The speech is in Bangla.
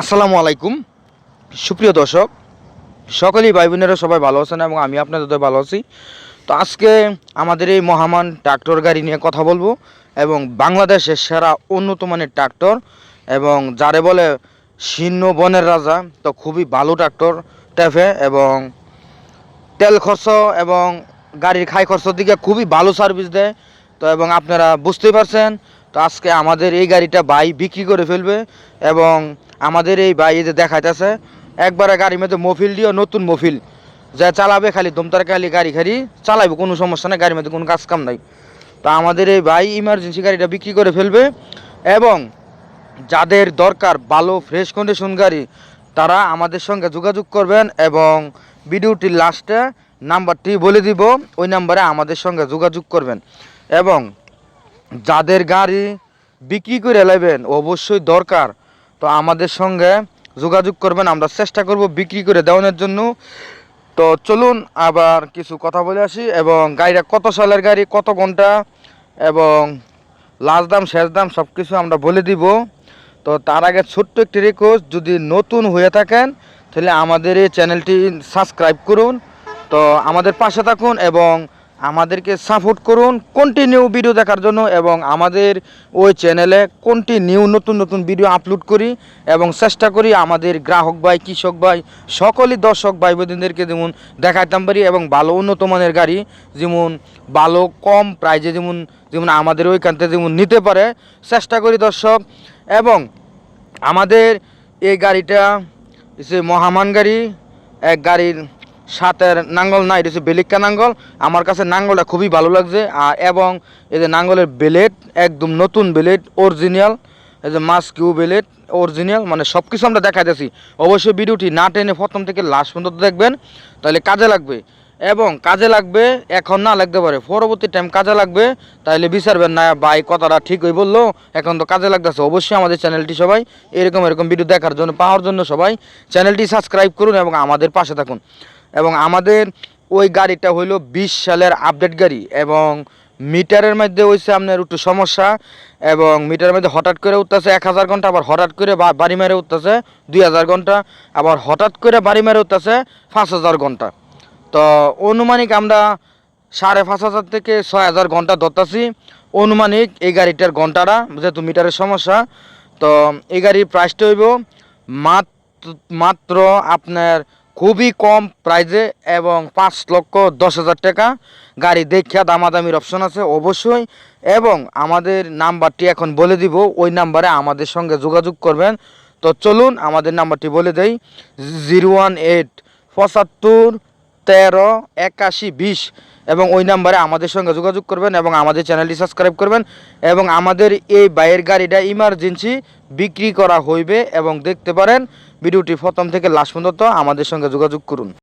আসসালামু আলাইকুম। সুপ্রিয় দর্শক, সকলেই ভাই বোনেরা সবাই ভালো আছেন এবং আমি আপনাদের ভালো আছি। তো আজকে আমাদের এই মহামান ট্রাক্টর গাড়ি নিয়ে কথা বলব এবং বাংলাদেশের সেরা উন্নত মানের ট্রাক্টর এবং যারে বলে শীর্ণ বনের রাজা, তো খুবই ভালো ট্রাক্টর, ট্যাফে এবং তেল খরচ এবং গাড়ির খাই খরচের দিকে খুবই ভালো সার্ভিস দেয়। তো এবং আপনারা বুঝতেই পারছেন, তো আজকে আমাদের এই গাড়িটা বাই বিক্রি করে ফেলবে এবং আমাদের এই এই যে দেখাইতেছে, একবারে গাড়ির মধ্যে মফিল দিও, নতুন মফিল। যা চালাবে খালি দমতার খালি গাড়ি খালি চালাবে কোনো সমস্যা নেই, গাড়ির মধ্যে কোনো কাজ কাম নাই। তো আমাদের এই ভাই ইমার্জেন্সি গাড়িটা বিক্রি করে ফেলবে এবং যাদের দরকার ভালো ফ্রেশ কন্ডিশন গাড়ি, তারা আমাদের সঙ্গে যোগাযোগ করবেন এবং ভিডিওটির লাস্টে নাম্বারটি বলে দিব, ওই নাম্বারে আমাদের সঙ্গে যোগাযোগ করবেন। এবং যাদের গাড়ি বিক্রি করে নেবেন অবশ্যই দরকার তো আমাদের সঙ্গে যোগাযোগ করবেন, আমরা চেষ্টা করব বিক্রি করে দেওয়ানোর জন্য। তো চলুন আবার কিছু কথা বলে আসি, এবং গাড়িটা কত সালের গাড়ি, কত ঘণ্টা, এবং লাস্ট দাম, শেষ দাম সব কিছু আমরা বলে দিব। তো তার আগে ছোট্ট একটি রিকোয়েস্ট যদি নতুন হয়ে থাকেন, তাহলে আমাদের এই চ্যানেলটি সাবস্ক্রাইব করুন। তো আমাদের পাশে থাকুন, এবং আমাদেরকে সাপোর্ট করুন কন্টিনিউ ভিডিও দেখার জন্য এবং আমাদের ওই চ্যানেলে কন্টিনিউ নতুন নতুন ভিডিও আপলোড করি এবং চেষ্টা করি আমাদের গ্রাহক ভাই, কৃষক ভাই, সকলই দর্শক ভাই বোনদেরকে যেমন দেখাইতাম পারি এবং ভালো উন্নত মানের গাড়ি যেমন ভালো কম প্রাইজে যেমন যেমন আমাদের ওইখান থেকে যেমন নিতে পারে, চেষ্টা করি দর্শক। এবং আমাদের এই গাড়িটা হচ্ছে মহামান গাড়ি, এক গাড়ির সাতের নাঙ্গল না, এটা হচ্ছে বেলিক্কা নাঙ্গল। আমার কাছে নাঙ্গলটা খুবই ভালো লাগছে। আর এবং এই যে নাঙ্গলের বেলেট একদম নতুন বেলেট অরিজিনাল এই যে মাস কিউ বেলেট অরিজিনাল মানে সব কিছু আমরা দেখা দেখাইতেছি। অবশ্যই ভিডিওটি না টেনে প্রথম থেকে লাস্ট পর্যন্ত দেখবেন, তাহলে কাজে লাগবে। এবং কাজে লাগবে, এখন না লাগতে পারে। পরবর্তী টাইম কাজে লাগবে তাহলে বিচারবেন না, ভাই, কথাটা ঠিক হয়ে বলল, এখন তো কাজে লাগতেছে। অবশ্যই আমাদের চ্যানেলটি সবাই এরকম এরকম ভিডিও দেখার জন্য, পাওয়ার জন্য সবাই চ্যানেলটি সাবস্ক্রাইব করুন এবং আমাদের পাশে থাকুন। এবং আমাদের ওই গাড়িটা হইল বিশ সালের আপডেট গাড়ি এবং মিটারের মধ্যে হয়েছে আপনার একটু সমস্যা এবং মিটারের মধ্যে হঠাৎ করে উঠতেছে এক হাজার ঘণ্টা, আবার হঠাৎ করে বাড়ি মেরে উঠতেছে দুই হাজার ঘণ্টা, আবার হঠাৎ করে বাড়ি মেরে উঠতেছে পাঁচ হাজার ঘণ্টা। তো অনুমানিক আমরা সাড়ে পাঁচ হাজার থেকে ছয় হাজার ঘণ্টা ধরতেছি। অনুমানিক এই গাড়িটার ঘন্টাটা, যেহেতু মিটারের সমস্যা, তো এই গাড়ির প্রাইসটা হইব মাত্র মাত্র আপনার খুবই কম প্রাইজে এবং পাঁচ লক্ষ দশ হাজার টাকা। গাড়ি দেখিয়া দামাদামির অপশন আছে অবশ্যই এবং আমাদের নাম্বারটি এখন বলে দিব, ওই নাম্বারে আমাদের সঙ্গে যোগাযোগ করবেন। তো চলুন, আমাদের নাম্বারটি বলে দেই, জিরো ওয়ান এইট পঁচাত্তর তেরো, একাশি, বিশ এবং ওই নাম্বারে আমাদের সঙ্গে যোগাযোগ করবেন এবং আমাদের চ্যানেলটি সাবস্ক্রাইব করবেন এবং আমাদের এই বাইয়ের গাড়িটা ইমার্জেন্সি বিক্রি করা হইবে এবং দেখতে পারেন। ভিডিওটি প্রথম থেকে লাস্ট পর্যন্ত আমাদের সঙ্গে যোগাযোগ করুন।